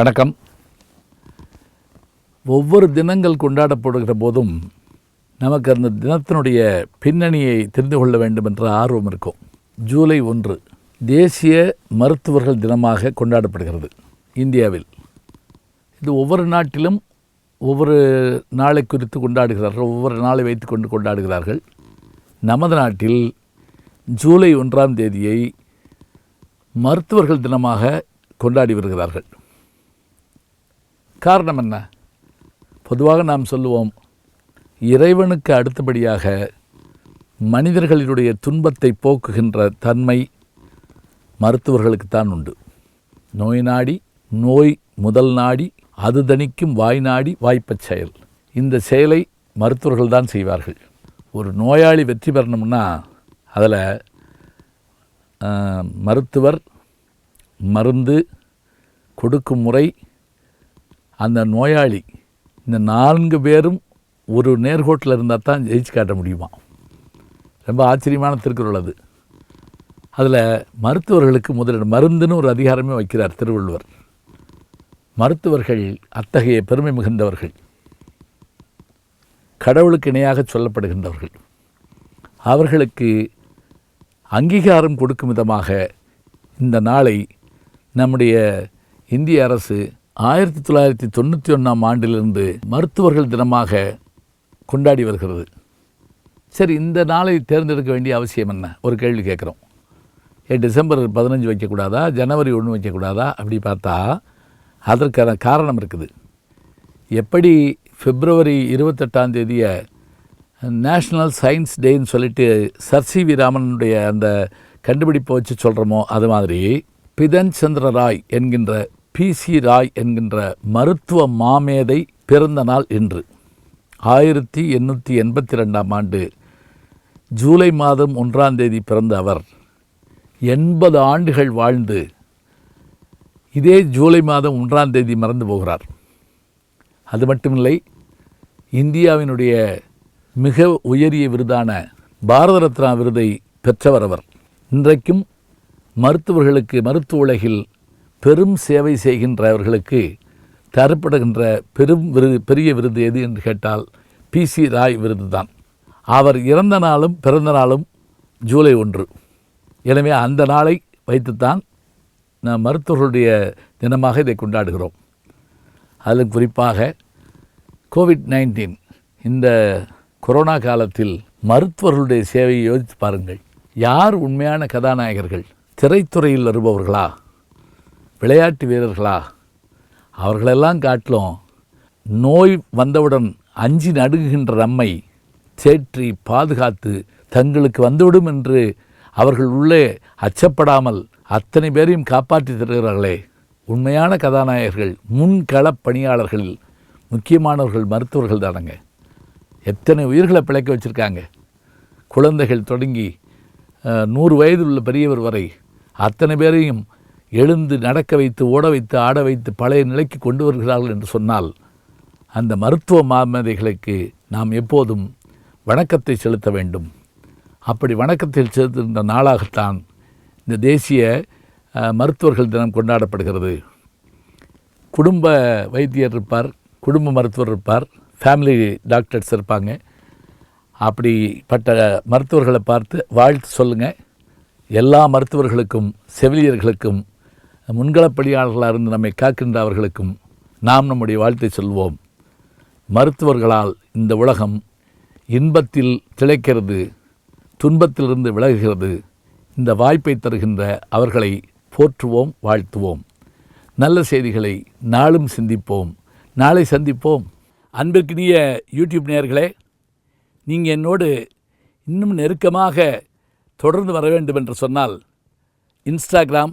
வணக்கம். ஒவ்வொரு தினங்கள் கொண்டாடப்படுகிற போதும் நமக்கு அந்த தினத்தினுடைய பின்னணியை தெரிந்து கொள்ள வேண்டும் என்ற ஆர்வம் இருக்கும். ஜூலை ஒன்று தேசிய மருத்துவர்கள் தினமாக கொண்டாடப்படுகிறது இந்தியாவில். இது ஒவ்வொரு நாட்டிலும் ஒவ்வொரு நாளை குறித்து கொண்டாடுகிறார்கள் ஒவ்வொரு நாளை வைத்து கொண்டு கொண்டாடுகிறார்கள். நமது நாட்டில் ஜூலை ஒன்றாம் தேதியை மருத்துவர்கள் தினமாக கொண்டாடி வருகிறார்கள். காரணம் என்ன? பொதுவாக நாம் சொல்லுவோம் இறைவனுக்கு அடுத்தபடியாக மனிதர்களினுடைய துன்பத்தை போக்குகின்ற தன்மை மருத்துவர்களுக்குத்தான் உண்டு. நோய் நாடி நோய் முதல் நாடி அது தணிக்கும் வாய் நாடி வாய்ப்பச் செயல். இந்த செயலை மருத்துவர்கள் தான் செய்வார்கள். ஒரு நோயாளி வெற்றி பெறணும்னா அதில் மருத்துவர் மருந்து கொடுக்கும் முறை அந்த நோயாளி இந்த நான்கு பேரும் ஒரு நேர்கோட்டில் இருந்தால் தான் ஜெயிச்சு காட்ட முடியுமா? ரொம்ப ஆச்சரியமான திருக்குறள் அது. அதில் மருத்துவர்களுக்கு முதலிடம் மருந்துன்னு ஒரு அதிகாரமே வைக்கிறார் திருவள்ளுவர். மருத்துவர்கள் அத்தகைய பெருமை மிகுந்தவர்கள். கடவுளுக்கு இணையாக சொல்லப்படுகின்றவர்கள். அவர்களுக்கு அங்கீகாரம் கொடுக்கும் விதமாக இந்த நாளை நம்முடைய இந்திய அரசு ஆயிரத்தி தொள்ளாயிரத்தி தொண்ணூற்றி ஒன்றாம் ஆண்டிலிருந்து மருத்துவர்கள் தினமாக கொண்டாடி வருகிறது. சரி இந்த நாளை தேர்ந்தெடுக்க வேண்டிய அவசியம் என்ன? ஒரு கேள்வி கேட்குறோம். ஏ டிசம்பர் பதினஞ்சு வைக்கக்கூடாதா? ஜனவரி ஒன்று வைக்கக்கூடாதா? அப்படி பார்த்தா அதற்கான காரணம் இருக்குது. எப்படி பிப்ரவரி இருபத்தெட்டாம் தேதியை நேஷ்னல் சயின்ஸ் டேன்னு சொல்லிட்டு சர் சி வி ராமனுடைய அந்த கண்டுபிடிப்பை வச்சு சொல்கிறோமோ அது மாதிரி பிதன் சந்திர ராய் என்கின்ற பி சி ராய் என்கின்ற மருத்துவ மாமேதை பிறந்த நாள் இன்று. ஆயிரத்தி எண்ணூற்றி எண்பத்தி ரெண்டாம் ஆண்டு ஜூலை மாதம் ஒன்றாம் தேதி பிறந்த அவர். எண்பது ஆண்டுகள் வாழ்ந்து இதே ஜூலை மாதம் ஒன்றாம் தேதி மறந்து போகிறார். அது மட்டுமில்லை இந்தியாவினுடைய மிக உயரிய விருதான பாரத ரத்னா விருதை பெற்றவர் அவர். இன்றைக்கும் மருத்துவர்களுக்கு மருத்துவ உலகில் பெரும் சேவை செய்கின்றவர்களுக்கு தரப்படுகின்ற பெரும் விருது பெரிய விருது எது என்று கேட்டால் பி சி ராய் விருது தான் அவர் இறந்த நாளும் பிறந்த நாளும் ஜூலை ஒன்று. எனவே அந்த நாளை வைத்துத்தான் நாம் மருத்துவர்களுடைய தினமாக இதை கொண்டாடுகிறோம். அதில் குறிப்பாக கோவிட் நைன்டீன் இந்த கொரோனா காலத்தில் மருத்துவர்களுடைய சேவையை யோசித்து பாருங்கள். யார் உண்மையான கதாநாயகர்கள்? திரைத்துறையில் வருபவர்களா? விளையாட்டு வீரர்களா? அவர்களெல்லாம் காட்டிலும் நோய் வந்தவுடன் அஞ்சி நடுகுகின்ற நம்மை சேற்றி பாதுகாத்து தங்களுக்கு வந்துவிடும் என்று அவர்கள் உள்ளே அச்சப்படாமல் அத்தனை பேரையும் காப்பாற்றி தருகிறார்களே. உண்மையான கதாநாயகர்கள் முன்களப் பணியாளர்களில் முக்கியமானவர்கள் மருத்துவர்கள் தானங்க. எத்தனை உயிர்களை பிழைக்க வச்சுருக்காங்க. குழந்தைகள் தொடங்கி நூறு வயதில் உள்ள பெரியவர் வரை அத்தனை பேரையும் எழுந்து நடக்க வைத்து ஓட வைத்து ஆட வைத்து பழைய நிலைக்கு கொண்டு வருகிறார்கள் என்று சொன்னால் அந்த மருத்துவ மாமதைகளுக்கு நாம் எப்போதும் வணக்கத்தை செலுத்த வேண்டும். அப்படி வணக்கத்தில் செலுத்துகின்ற நாளாகத்தான் இந்த தேசிய மருத்துவர்கள் தினம் கொண்டாடப்படுகிறது. குடும்ப வைத்தியர் இருப்பார் குடும்ப மருத்துவர் இருப்பார் ஃபேமிலி டாக்டர்ஸ் இருப்பாங்க. அப்படிப்பட்ட மருத்துவர்களை பார்த்து வாழ்த்து சொல்லுங்கள் எல்லா மருத்துவர்களுக்கும் செவிலியர்களுக்கும் முன்களப் பணியாளர்களாக இருந்து நம்மை காக்கின்ற அவர்களுக்கும் நாம் நம்முடைய வாழ்த்தை சொல்வோம். மருத்துவர்களால் இந்த உலகம் இன்பத்தில் திளைக்கிறது துன்பத்திலிருந்து விலகுகிறது. இந்த வாய்ப்பை தருகின்ற அவர்களை போற்றுவோம் வாழ்த்துவோம். நல்ல செய்திகளை நாளும் சிந்திப்போம். நாளை சந்திப்போம். அன்பிற்கினிய யூடியூப் நேயர்களே நீங்கள் என்னோடு இன்னும் நெருக்கமாக தொடர்ந்து வர வேண்டும் என்று சொன்னால் இன்ஸ்டாகிராம்